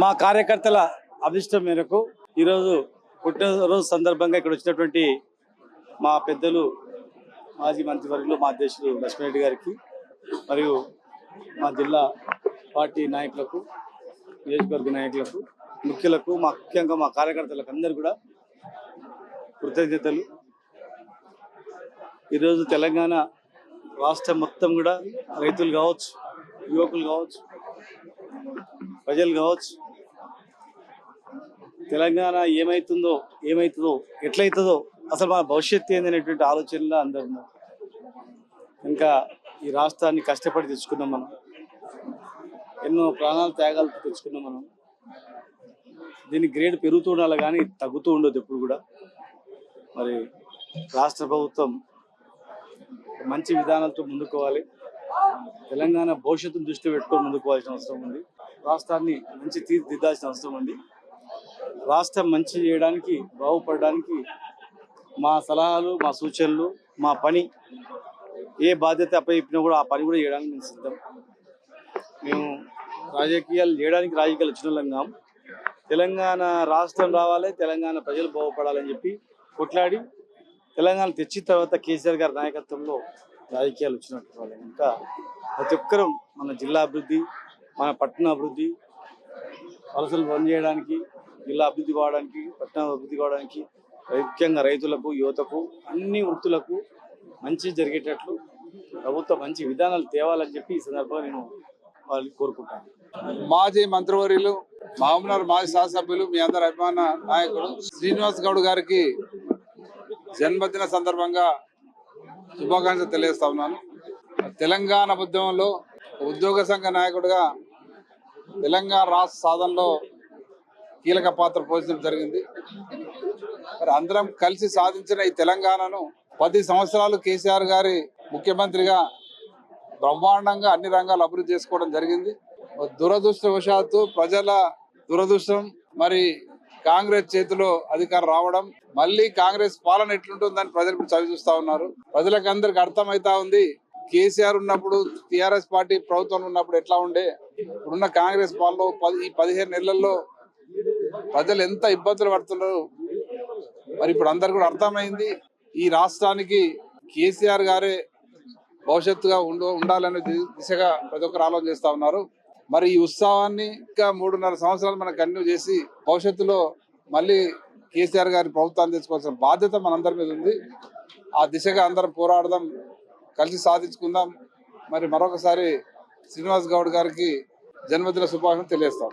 మా కార్యకర్తల అభిష్టం మేరకు ఈరోజు పుట్టినరోజు సందర్భంగా ఇక్కడ వచ్చినటువంటి మా పెద్దలు మాజీ మంత్రివర్గులు మా అధ్యక్షులు లక్ష్మణరెడ్డి గారికి మరియు మా జిల్లా పార్టీ నాయకులకు నియోజకవర్గ నాయకులకు ముఖ్యులకు మా ముఖ్యంగా మా కార్యకర్తలకు అందరు కూడా కృతజ్ఞతలు. ఈరోజు తెలంగాణ రాష్ట్రం మొత్తం కూడా రైతులు కావచ్చు యువకులు కావచ్చు ప్రజలు కావచ్చు తెలంగాణ ఏమైతుందో ఏమైతుందో ఎట్లయితుందో అసలు మన భవిష్యత్తు ఏందనేటువంటి ఆలోచనలో అందరు ఉన్నారు ఇంకా ఈ రాష్ట్రాన్ని కష్టపడి తెచ్చుకున్నాం మనం. ఎన్నో ప్రాణాలు త్యాగాలు తెచ్చుకున్నాం మనం. దీని గ్రేడ్ పెరుగుతూ ఉండాలి కానీ తగ్గుతూ ఉండదు ఎప్పుడు కూడా. మరి రాష్ట్ర ప్రభుత్వం మంచి విధానాలతో ముందుకోవాలి. తెలంగాణ భవిష్యత్తును దృష్టి పెట్టుకొని ముందుకోవాల్సిన అవసరం ఉంది. రాష్ట్రాన్ని మంచి తీర్చిదిద్దాల్సిన అవసరం ఉంది. రాష్ట్రం మంచి చేయడానికి బాగుపడడానికి మా సలహాలు మా సూచనలు మా పని ఏ బాధ్యత అప్పగిప్పినా కూడా ఆ పని కూడా చేయడానికి మేము సిద్ధం. మేము రాజకీయాలు చేయడానికి రాజకీయాలు వచ్చిన వాళ్ళం తెలంగాణ రాష్ట్రం రావాలి తెలంగాణ ప్రజలు బాగుపడాలని చెప్పి కొట్లాడి తెలంగాణ తెచ్చిన తర్వాత కేసీఆర్ గారి నాయకత్వంలో రాజకీయాలు వచ్చినట్టు వాళ్ళు. ఇంకా ప్రతి ఒక్కరూ మన జిల్లా అభివృద్ధి మన పట్టణ అభివృద్ధి వలసలు బంద్ చేయడానికి జిల్లా అభివృద్ధి కావడానికి పట్టణ అభివృద్ధి కావడానికి ముఖ్యంగా రైతులకు యువతకు అన్ని వృత్తులకు మంచి జరిగేటట్లు ప్రభుత్వం మంచి విధానాలు తేవాలని చెప్పి ఈ సందర్భంగా నేను వాళ్ళని కోరుకుంటాను. మాజీ మంత్రివర్యులు మామూలు మాజీ శాసనసభ్యులు మీ అందరి అభిమాన నాయకుడు శ్రీనివాస్ గౌడ్ గారికి జన్మదిన సందర్భంగా శుభాకాంక్షలు తెలియజేస్తా ఉన్నాను. తెలంగాణ ఉద్యమంలో ఉద్యోగ సంఘ నాయకుడిగా తెలంగాణ రాష్ట్ర సాధనలో కీలక పాత్ర పోషించడం జరిగింది. మరి అందరం కలిసి సాధించిన ఈ తెలంగాణను పది సంవత్సరాలు కేసీఆర్ గారి ముఖ్యమంత్రిగా బ్రహ్మాండంగా అన్ని రంగాలు అభివృద్ధి చేసుకోవడం జరిగింది. దురదృష్టవశాత్తు ప్రజల దురదృష్టం మరి కాంగ్రెస్ చేతిలో అధికారం రావడం మళ్ళీ కాంగ్రెస్ పాలన ఎట్లుంటుందని ప్రజలు ఇప్పుడు చవి చూస్తా ఉన్నారు. ప్రజలకు అందరికి అర్థమైతా ఉంది కేసీఆర్ ఉన్నప్పుడు టిఆర్ఎస్ పార్టీ ప్రభుత్వం ఉన్నప్పుడు ఎట్లా ఉండే? ఇప్పుడున్న కాంగ్రెస్ పాలన పది ఈ పదిహేను నెలల్లో ప్రజలు ఎంత ఇబ్బందులు పడుతున్నారు? మరి ఇప్పుడు అందరు కూడా అర్థమైంది ఈ రాష్ట్రానికి కేసీఆర్ గారే భవిష్యత్తుగా ఉండు ఉండాలనే దిశగా ప్రతి ఒక్కరు ఆలోచన చేస్తా ఉన్నారు. మరి ఈ ఉత్సవాన్ని ఇంకా మూడున్నర సంవత్సరాలు మనం కంటిన్యూ చేసి భవిష్యత్తులో మళ్ళీ కేసీఆర్ గారి ప్రభుత్వాన్ని తెచ్చుకోవాల్సిన బాధ్యత మనందరి మీద ఉంది. ఆ దిశగా అందరం పోరాడదాం కలిసి సాధించుకుందాం. మరి మరొకసారి శ్రీనివాస్ గౌడ్ గారికి జన్మదిన శుభాకాంక్షలు తెలియజేస్తాం